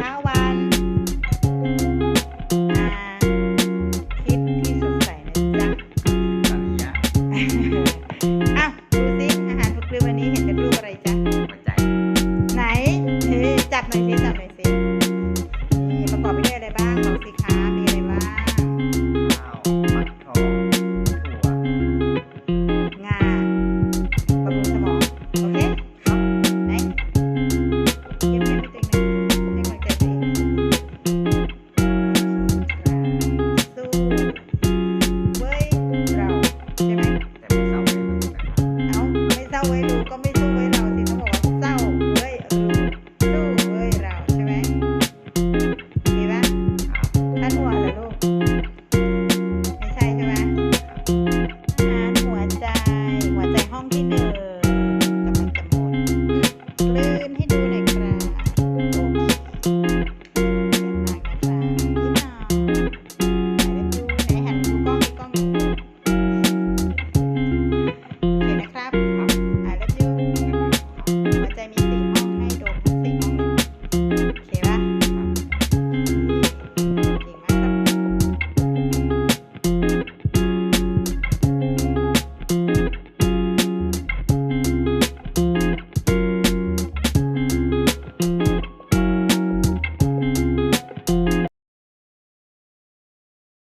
เช้าวันอาทิตย์ที่สดใสนะจ๊ะสันี้อ้าวดูสิอาหารทุกเรือวันนี้เห็นเป็นรูปอะไรจ๊ะหัวใจ ไหนเฮ้ยจับหน่อยสิจับหน่อย Hallelujah.